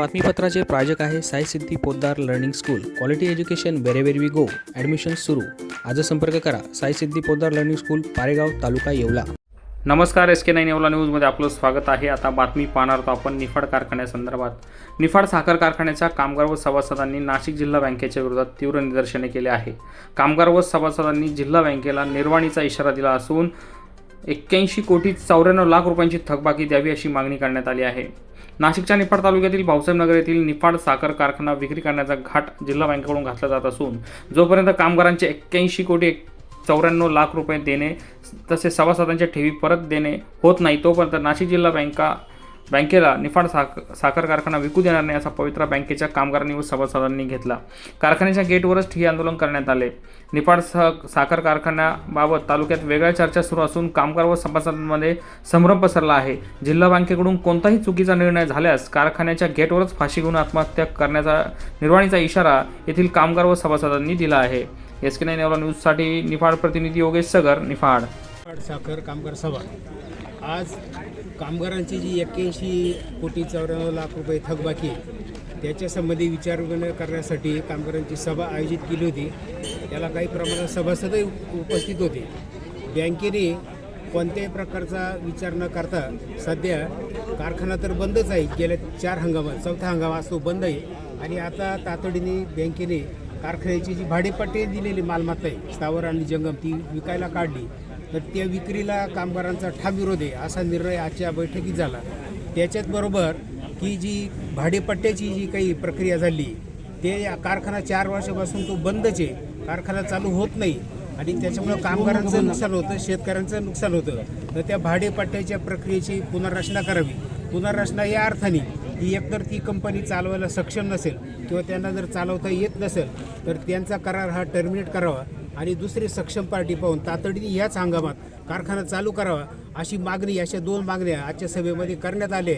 बातमीपत्राचे प्रायोजक आहे Sai Siddhi Poddar learning school. Quality education wherever we go admission सुरू. आज संपर्क करा. Sai Siddhi Poddar learning school Paregaon taluka Yeola. नमस्कार एस के नाईन येवला न्यूजमध्ये आपलं स्वागत आहे. आता बातमी पाहणार आहोत आपण निफाड कारखान्यासंदर्भात निफाड साखर कारखान्याच्या कामगार व सभासदांनी नाशिक जिल्हा बँकेच्या विरोधात तीव्र निदर्शने केले आहे. कामगार व सभासदांनी जिल्हा बँकेला निर्वाणीचा इशारा दिला असून एक्क्याऐंशी कोटी चौऱ्याण्णव लाख रुपयांची थकबाकी द्यावी अशी मागणी करण्यात आली आहे. नाशिकच्या निफाड तालुक्यातील भाऊसाहेबनगर येथील निफाड साखर कारखाना विक्री करण्याचा घाट जिल्हा बँकेकडून घातला जात असून जोपर्यंत कामगारांचे एक्क्याऐंशी कोटी चौऱ्याण्णव लाख रुपये देणे तसेच सभासदांच्या ठेवी परत देणे होत नाही तोपर्यंत नाशिक जिल्हा बँका बँकेला निफाड साख साखर कारखाना विकू देणार नाही असा पवित्रा बँकेच्या कामगारांनी व सभासदांनी घेतला. कारखान्याच्या गेटवरच ठिय्या आंदोलन करण्यात आले. निफाड सह साखर कारखान्याबाबत तालुक्यात वेगळ्या चर्चा सुरू असून कामगार व सभासदांमध्ये संभ्रम पसरला आहे. जिल्हा बँकेकडून कोणताही चुकीचा निर्णय झाल्यास कारखान्याच्या गेटवरच फाशी घेऊन आत्महत्या करण्याचा निर्वाणीचा इशारा येथील कामगार व सभासदांनी दिला आहे. एस के नाईन न्यूजसाठी निफाड प्रतिनिधी योगेश सगर निफाड. निफाड साखर कामगार सभा. आज कामगारांची जी एक्क्याऐंशी कोटी चौऱ्याण्णव लाख रुपये थकबाकी आहे त्याच्यासंबंधी विचारविनिमय करण्यासाठी कामगारांची सभा आयोजित केली होती. त्याला काही प्रमाणात सभासदही उपस्थित होते. बँकेने कोणत्याही प्रकारचा विचार न करता सध्या कारखाना तर बंदच आहे. गेल्या चार हंगामात चौथा हंगाम आज तो बंद आहे. आणि आता तातडीने बँकेने कारखान्याची जी भाडेपट्टी दिलेली मालमत्ता आहे स्थावर आणि जंगम ती विकायला काढली. तर त्या विक्रीला कामगारांचा ठाम विरोध आहे असा निर्णय आजच्या बैठकीत झाला. त्याच्याच बरोबर की जी भाडेपट्ट्याची जी काही प्रक्रिया झाली ते या कारखाना चार वर्षापासून तो बंदच आहे. कारखाना चालू होत नाही आणि त्याच्यामुळं कामगारांचं नुकसान होतं शेतकऱ्यांचं नुकसान होतं. तर त्या भाडेपट्ट्याच्या प्रक्रियेची पुनर्रचना करावी. पुनर्रचना या अर्थाने की एकतर ती कंपनी चालवायला सक्षम नसेल किंवा त्यांना जर चालवता येत नसेल तर त्यांचा करार हा टर्मिनेट करावा. आणि दुसरी सक्षम पार्टी पाहून तातडीने याच हंगामात कारखाना चालू करावा अशी मागणी अशा दोन मागण्या आजच्या सभेमध्ये करण्यात आल्या.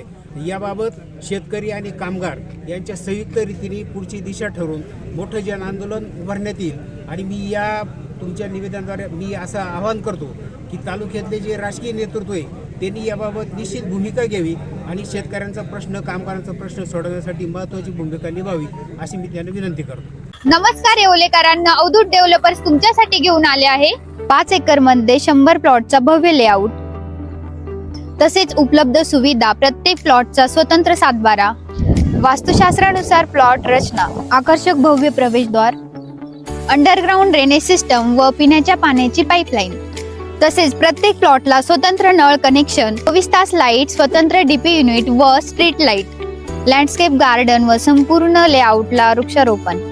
याबाबत शेतकरी आणि कामगार यांच्या संयुक्त रीतीने पुढची दिशा ठरवून मोठं जन आंदोलन उभारण्यात येईल. आणि मी या तुमच्या निवेदनाद्वारे मी असं आवाहन करतो की तालुक्यातले जे राजकीय नेतृत्व आहे त्यांनी याबाबत निश्चित भूमिका घ्यावी आणि शेतकऱ्यांचा प्रश्न कामगारांचा प्रश्न सोडवण्यासाठी महत्त्वाची भूमिका निभावी अशी मी त्यांना विनंती करतो. नमस्कार येवलेकरांना अवधूत डेव्हलपर्स तुमच्यासाठी घेऊन आले आहे. पाच एकरमध्ये शंभर प्लॉटचा भव्य लेआउट. तसेच उपलब्ध सुविधा प्रत्येक प्लॉटचा स्वतंत्र सातबारा. वास्तुशास्त्रानुसार प्लॉट रचना आकर्षक भव्य प्रवेशद्वार अंडरग्राउंड ड्रेनेज सिस्टम व पिण्याच्या पाण्याची पाईपलाईन तसेच प्रत्येक प्लॉटला स्वतंत्र नळ कनेक्शन चोवीस तास लाइट स्वतंत्र डीपी युनिट व स्ट्रीट लाइट लँडस्केप गार्डन व संपूर्ण लेआउटला वृक्षारोपण.